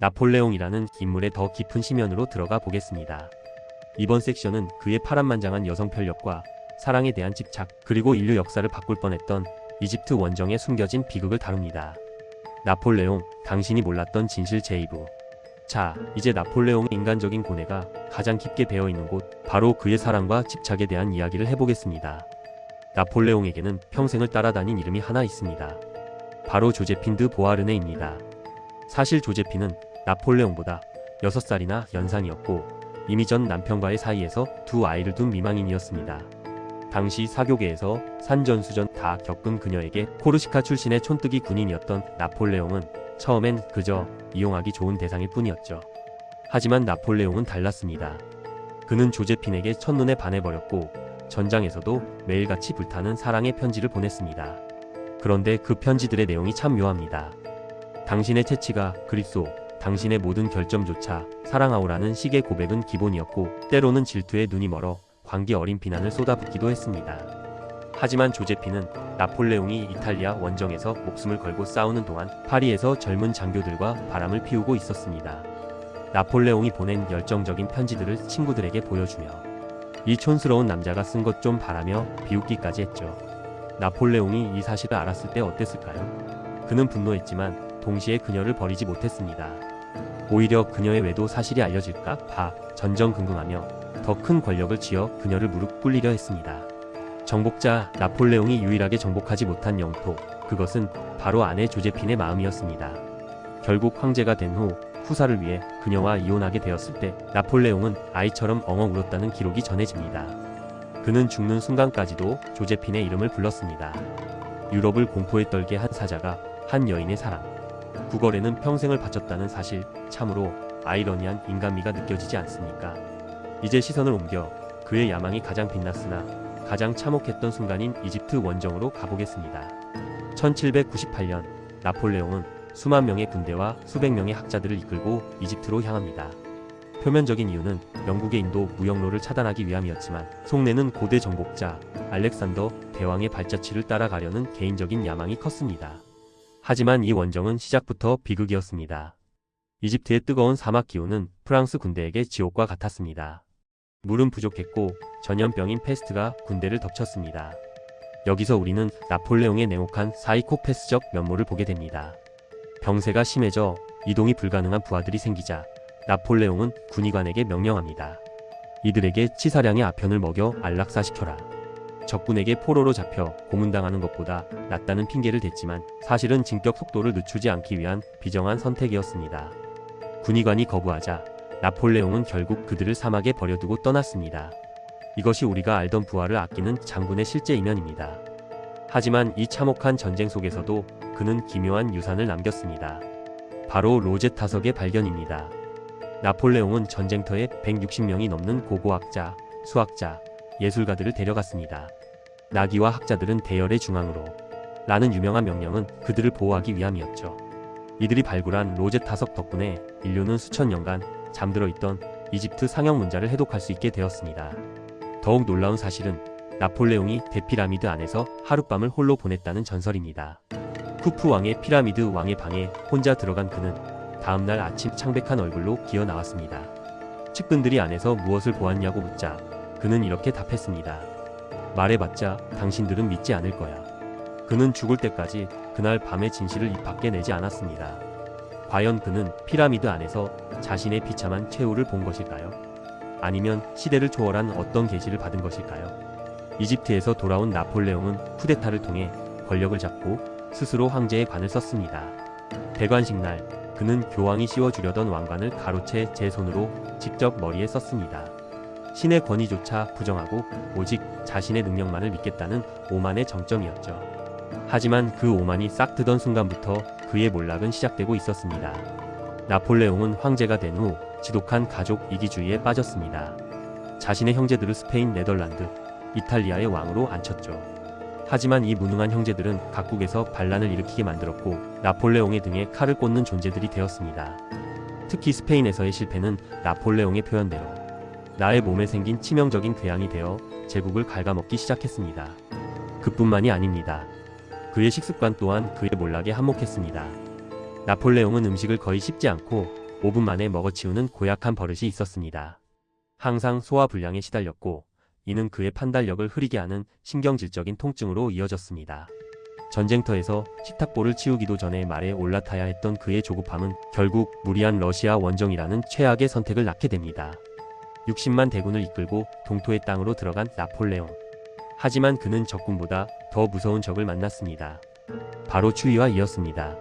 나폴레옹이라는 인물의 더 깊은 심연으로 들어가 보겠습니다. 이번 섹션은 그의 파란만장한 여성 편력과 사랑에 대한 집착, 그리고 인류 역사를 바꿀 뻔했던 이집트 원정에 숨겨진 비극을 다룹니다. 나폴레옹, 당신이 몰랐던 진실 제2부. 자, 이제 나폴레옹의 인간적인 고뇌가 가장 깊게 배어 있는 곳, 바로 그의 사랑과 집착에 대한 이야기를 해보겠습니다. 나폴레옹에게는 평생을 따라다닌 이름이 하나 있습니다. 바로 조제핀 드 보아르네입니다. 사실 조제핀은 나폴레옹보다 6살이나 연상이었고 이미 전 남편과의 사이에서 두 아이를 둔 미망인이었습니다. 당시 사교계에서 산전수전 다 겪은 그녀에게 코르시카 출신의 촌뜨기 군인이었던 나폴레옹은 처음엔 그저 이용하기 좋은 대상일 뿐이었죠. 하지만 나폴레옹은 달랐습니다. 그는 조제핀에게 첫눈에 반해버렸고 전장에서도 매일같이 불타는 사랑의 편지를 보냈습니다. 그런데 그 편지들의 내용이 참 묘합니다. 당신의 채취가 그립소, 당신의 모든 결점조차 사랑하오라는 식의 고백은 기본이었고 때로는 질투에 눈이 멀어 관계 어린 비난을 쏟아붓기도 했습니다. 하지만 조제피는 나폴레옹이 이탈리아 원정에서 목숨을 걸고 싸우는 동안 파리에서 젊은 장교들과 바람을 피우고 있었습니다. 나폴레옹이 보낸 열정적인 편지들을 친구들에게 보여주며 이 촌스러운 남자가 쓴 것 좀 바라며 비웃기까지 했죠. 나폴레옹이 이 사실을 알았을 때 어땠을까요? 그는 분노했지만 동시에 그녀를 버리지 못했습니다. 오히려 그녀의 외도 사실이 알려질까 봐 전전긍긍하며 더 큰 권력을 쥐어 그녀를 무릎 꿇리려 했습니다. 정복자 나폴레옹이 유일하게 정복하지 못한 영토 그것은 바로 아내 조제핀의 마음이었습니다. 결국 황제가 된 후 후사를 위해 그녀와 이혼하게 되었을 때 나폴레옹은 아이처럼 엉엉 울었다는 기록이 전해집니다. 그는 죽는 순간까지도 조제핀의 이름을 불렀습니다. 유럽을 공포에 떨게 한 사자가 한 여인의 사랑. 구걸에는 평생을 바쳤다는 사실 참으로 아이러니한 인간미가 느껴지지 않습니까? 이제 시선을 옮겨 그의 야망이 가장 빛났으나 가장 참혹했던 순간인 이집트 원정으로 가보겠습니다. 1798년 나폴레옹은 수만 명의 군대와 수백 명의 학자들을 이끌고 이집트로 향합니다. 표면적인 이유는 영국의 인도 무역로를 차단하기 위함이었지만 속내는 고대 정복자 알렉산더 대왕의 발자취를 따라가려는 개인적인 야망이 컸습니다. 하지만 이 원정은 시작부터 비극이었습니다. 이집트의 뜨거운 사막 기온은 프랑스 군대에게 지옥과 같았습니다. 물은 부족했고 전염병인 페스트가 군대를 덮쳤습니다. 여기서 우리는 나폴레옹의 냉혹한 사이코패스적 면모를 보게 됩니다. 병세가 심해져 이동이 불가능한 부하들이 생기자 나폴레옹은 군의관에게 명령합니다. 이들에게 치사량의 아편을 먹여 안락사시켜라. 적군에게 포로로 잡혀 고문당하는 것보다 낫다는 핑계를 댔지만 사실은 진격 속도를 늦추지 않기 위한 비정한 선택이었습니다. 군의관이 거부하자 나폴레옹은 결국 그들을 사막에 버려두고 떠났습니다. 이것이 우리가 알던 부하를 아끼는 장군의 실제 이면입니다. 하지만 이 참혹한 전쟁 속에서도 그는 기묘한 유산을 남겼습니다. 바로 로제타석의 발견입니다. 나폴레옹은 전쟁터에 160명이 넘는 고고학자, 수학자, 예술가들을 데려갔습니다. 나귀와 학자들은 대열의 중앙으로 라는 유명한 명령은 그들을 보호하기 위함이었죠. 이들이 발굴한 로제 타석 덕분에 인류는 수천 년간 잠들어 있던 이집트 상형 문자를 해독할 수 있게 되었습니다. 더욱 놀라운 사실은 나폴레옹이 대피라미드 안에서 하룻밤을 홀로 보냈다는 전설입니다. 쿠프 왕의 피라미드 왕의 방에 혼자 들어간 그는 다음날 아침 창백한 얼굴로 기어 나왔습니다. 측근들이 안에서 무엇을 보았냐고 묻자 그는 이렇게 답했습니다. 말해봤자 당신들은 믿지 않을 거야. 그는 죽을 때까지 그날 밤의 진실을 입 밖에 내지 않았습니다. 과연 그는 피라미드 안에서 자신의 비참한 최후를 본 것일까요? 아니면 시대를 초월한 어떤 계시를 받은 것일까요? 이집트에서 돌아온 나폴레옹은 쿠데타를 통해 권력을 잡고 스스로 황제의 관을 썼습니다. 대관식 날 그는 교황이 씌워주려던 왕관을 가로채 제 손으로 직접 머리에 썼습니다. 신의 권위조차 부정하고 오직 자신의 능력만을 믿겠다는 오만의 정점이었죠. 하지만 그 오만이 싹 트던 순간부터 그의 몰락은 시작되고 있었습니다. 나폴레옹은 황제가 된 후 지독한 가족 이기주의에 빠졌습니다. 자신의 형제들을 스페인, 네덜란드, 이탈리아의 왕으로 앉혔죠. 하지만 이 무능한 형제들은 각국에서 반란을 일으키게 만들었고 나폴레옹의 등에 칼을 꽂는 존재들이 되었습니다. 특히 스페인에서의 실패는 나폴레옹의 표현대로 나의 몸에 생긴 치명적인 궤양이 되어 제국을 갉아먹기 시작했습니다. 그뿐만이 아닙니다. 그의 식습관 또한 그의 몰락에 한몫했습니다. 나폴레옹은 음식을 거의 씹지 않고 5분 만에 먹어치우는 고약한 버릇이 있었습니다. 항상 소화불량에 시달렸고 이는 그의 판단력을 흐리게 하는 신경질적인 통증으로 이어졌습니다. 전쟁터에서 식탁보를 치우기도 전에 말에 올라타야 했던 그의 조급함은 결국 무리한 러시아 원정이라는 최악의 선택을 낳게 됩니다. 60만 대군을 이끌고 동토의 땅으로 들어간 나폴레옹. 하지만 그는 적군보다 더 무서운 적을 만났습니다. 바로 추위와 이었습니다.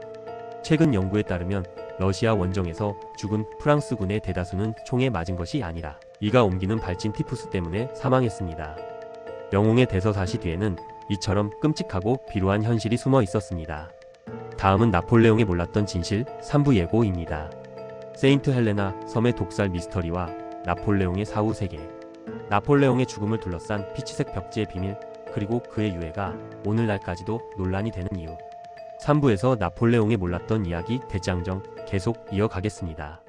최근 연구에 따르면 러시아 원정에서 죽은 프랑스군의 대다수는 총에 맞은 것이 아니라 이가 옮기는 발진 티푸스 때문에 사망했습니다. 영웅의 대서사시 뒤에는 이처럼 끔찍하고 비루한 현실이 숨어 있었습니다. 다음은 나폴레옹이 몰랐던 진실 3부 예고입니다. 세인트 헬레나 섬의 독살 미스터리와 나폴레옹의 사후 세계 나폴레옹의 죽음을 둘러싼 피치색 벽지의 비밀 그리고 그의 유해가 오늘날까지도 논란이 되는 이유 3부에서 나폴레옹이 몰랐던 이야기 대장정 계속 이어가겠습니다.